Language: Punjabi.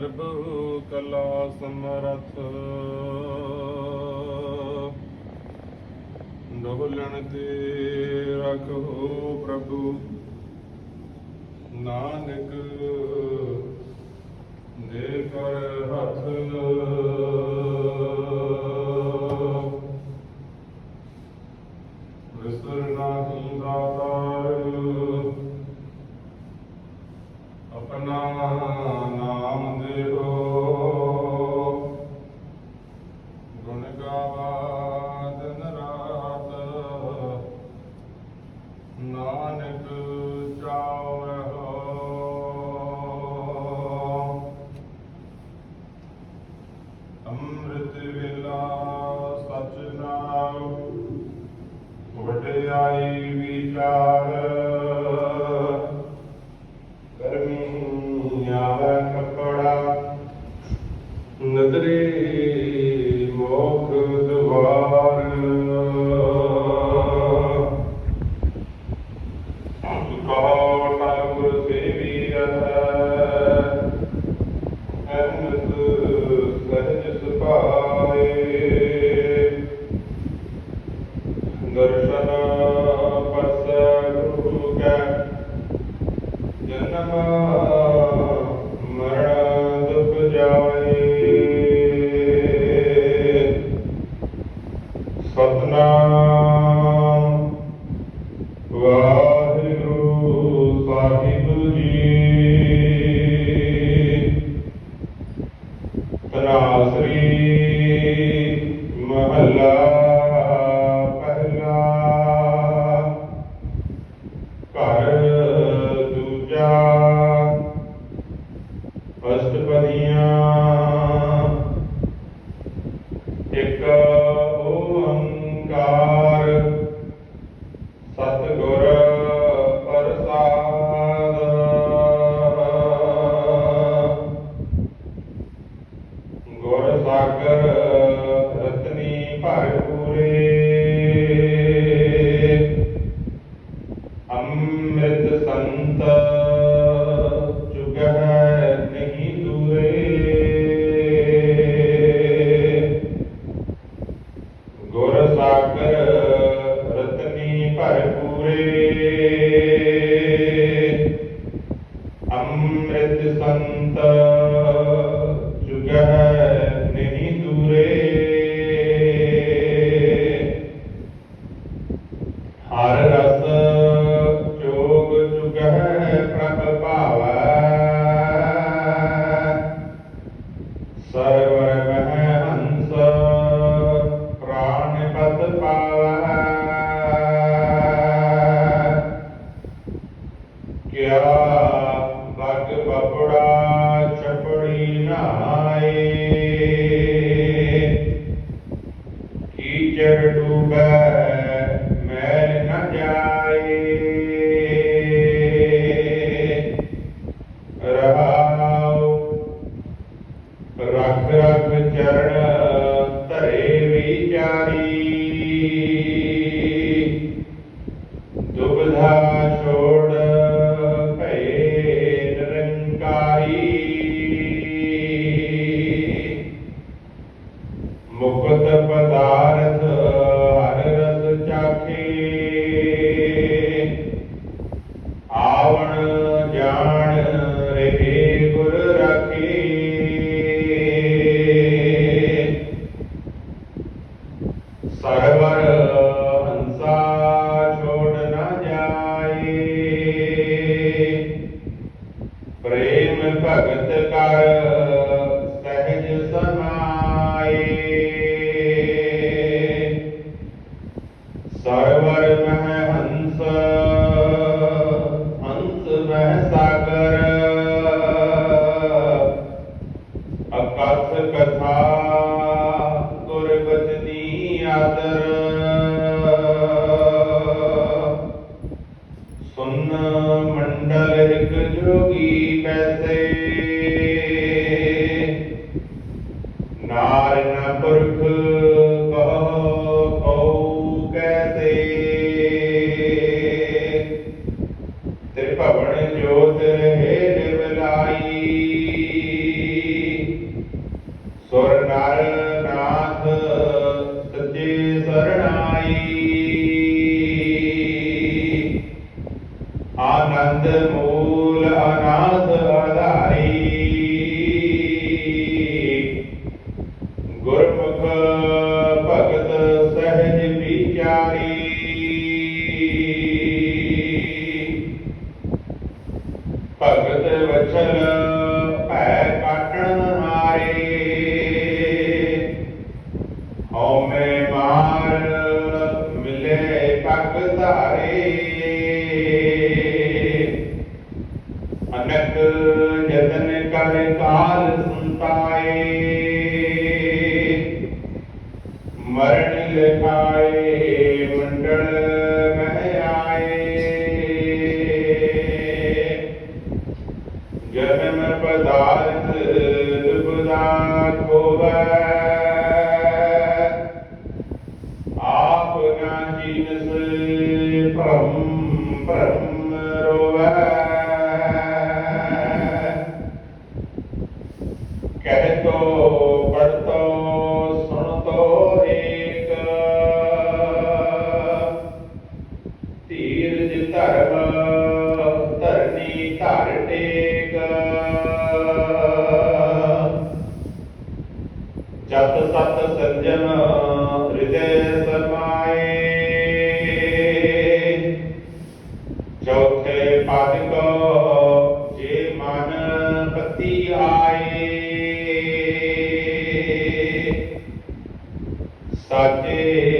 ਸਰਬਹੁ ਕਲਾ ਸਮਰਥ। ਨਵਲਣ ਤੇ ਰਖੋ ਪ੍ਰਭੂ। ਨਾਨਕ ਦੇ ਕਰ ਹੱਥ ਨਦਰੇ ਮੋਖ ਦਵਾਰ। ਕੋ ਨਾਮ ਸੇਵੀ ਅਨ ਸਹਿਜ ਸੁਭਾਏ। ਰਾਸਰੀ ਮਹੱਲਾ placa ਕਿਆ ਬਗ ਬਪੜਾ ਛਪੜੀ ਨਾਏ ਰਖ ਰਖ ਚਰਨ ਧਰੇ ਵਿਚਾਰੀ। ਕਥਾ ਗੁਰਬਚਨੀ ਆਦਰ। ਸੁਨ ਮੰਡਲ ਇਕ ਜੋਗੀ ਪੈਸੇ। ਨਾਰ ਨਾ ਪੁਰਖ Sorana. by ਜਤ ਸਤ ਸੰਜਮ ਹਿਰਦੈ ਸਰਮਾਏ। ਚੌਥੇ ਪਦ ਕੋ ਜੇ ਮਨ ਪਤੀ ਆਏ। ਸਾਜੇ